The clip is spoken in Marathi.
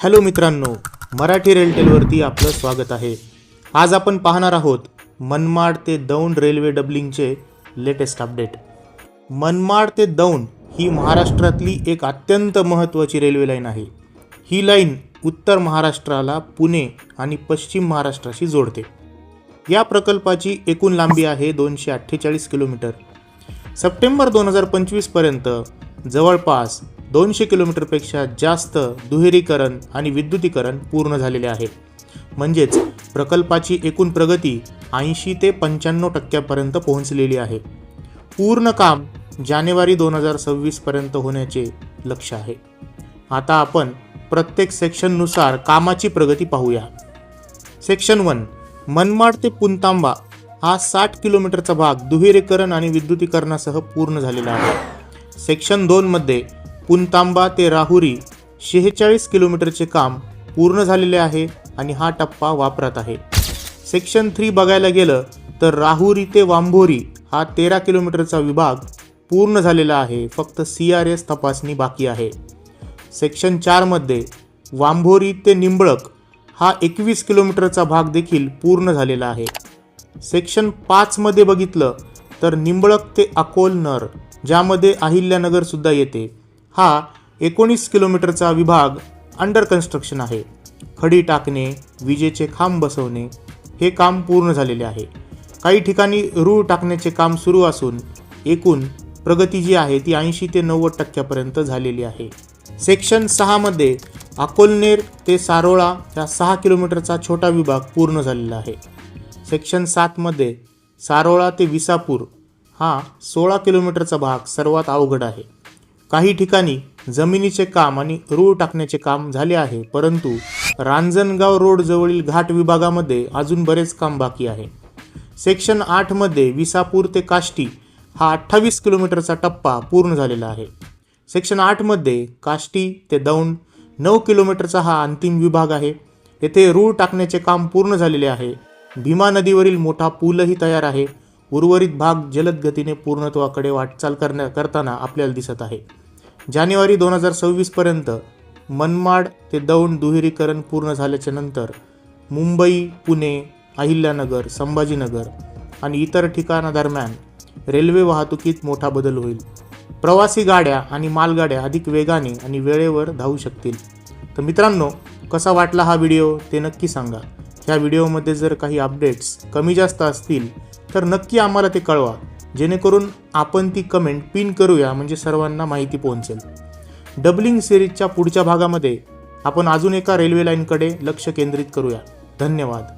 हॅलो मित्रांनो मराठी रेलटेलवरती आपलं स्वागत आहे. आज आपण पाहणार आहोत मनमाड ते दौंड रेल्वे डबलिंगचे लेटेस्ट अपडेट. मनमाड ते दौंड ही महाराष्ट्रातली एक अत्यंत महत्त्वाची रेल्वे लाईन आहे. ही लाईन उत्तर महाराष्ट्राला पुणे आणि पश्चिम महाराष्ट्राशी जोडते. या प्रकल्पाची एकूण लांबी आहे दोनशे अठ्ठेचाळीस किलोमीटर. सप्टेंबर दोन हजार पंचवीसपर्यंत जवळपास दोनशे किलोमीटरपेक्षा जास्त दुहेरीकरण आणि विद्युतीकरण पूर्ण झालेले आहे. म्हणजेच प्रकल्पाची एकूण प्रगती ऐंशी ते पंच्याण्णव टक्क्यापर्यंत पोहोचलेली आहे. पूर्ण काम जानेवारी दोन हजार सव्वीसपर्यंत होण्याचे लक्ष आहे. आता आपण प्रत्येक सेक्शननुसार कामाची प्रगती पाहूया. सेक्शन वन मनमाड ते पुंतांबा हा साठ किलोमीटरचा भाग दुहेरीकरण आणि विद्युतीकरणासह पूर्ण झालेला आहे. सेक्शन दोनमध्ये पुनतांबा ते राहुरी शेहेचाळीस किलोमीटरचे काम पूर्ण झालेले आहे आणि हा टप्पा वापरात आहे. सेक्शन थ्री बघायला गेलं तर राहुरी ते वांभोरी हा तेरा किलोमीटरचा विभाग पूर्ण झालेला आहे. फक्त सी आर एस तपासणी बाकी आहे. सेक्शन चारमध्ये वांभोरी ते निंबळक हा एकवीस किलोमीटरचा भाग देखील पूर्ण झालेला आहे. सेक्शन पाचमध्ये बघितलं तर निंबळक ते अकोल नर ज्यामध्ये अहिल्यानगरसुद्धा येते. हा एकोणीस किलोमीटरचा विभाग अंडर कन्स्ट्रक्शन आहे. खडी टाकणे विजेचे खांब बसवणे हे काम पूर्ण झालेले आहे. काही ठिकाणी रूळ टाकण्याचे काम सुरू असून एकूण प्रगती जी आहे ती ऐंशी ते नव्वद टक्क्यापर्यंत झालेली आहे. सेक्शन सहामध्ये अकोलनेर ते सारोळा या सहा किलोमीटरचा छोटा विभाग पूर्ण झालेला आहे. सेक्शन सातमध्ये सारोळा ते विसापूर हा सोळा किलोमीटरचा भाग सर्वात अवघड आहे. काही ठिकाणी जमिनीचे काम आणि रूळ टाकण्याचे काम झाले आहे परंतु रांजणगाव रोड जवळील घाट विभागामध्ये अजून बरेच काम बाकी आहे. सेक्शन आठमध्ये विसापूर ते काष्टी हा अठ्ठावीस किलोमीटरचा टप्पा पूर्ण झालेला आहे. सेक्शन आठमध्ये काष्टी ते दौंड नऊ किलोमीटरचा हा अंतिम विभाग आहे. येथे रूळ टाकण्याचे काम पूर्ण झालेले आहे. भीमा नदीवरील मोठा पूलही तयार आहे. उर्वरित भाग जलद गतीने पूर्णत्वाकडे वाटचाल करण्या करताना आपल्याला दिसत आहे. जानेवारी दोन हजार सव्वीसपर्यंत मनमाड ते दौंड दुहेरीकरण पूर्ण झाल्याच्यानंतर मुंबई पुणे अहिल्यानगर संभाजीनगर आणि इतर ठिकाणादरम्यान रेल्वे वाहतुकीत मोठा बदल होईल. प्रवासी गाड्या आणि मालगाड्या अधिक वेगाने आणि वेळेवर धावू शकतील. तर मित्रांनो कसा वाटला हा व्हिडिओ ते नक्की सांगा. ह्या व्हिडिओमध्ये जर काही अपडेट्स कमी जास्त असतील तर नक्की आम्हाला ते कळवा. जेणेकरून आपण ती कमेंट पिन करूया म्हणजे सर्वांना माहिती पोहोचेल. डबलिंग सिरीजच्या पुढच्या भागामध्ये आपण अजून एका रेल्वे लाईनकडे लक्ष केंद्रित करूया. धन्यवाद.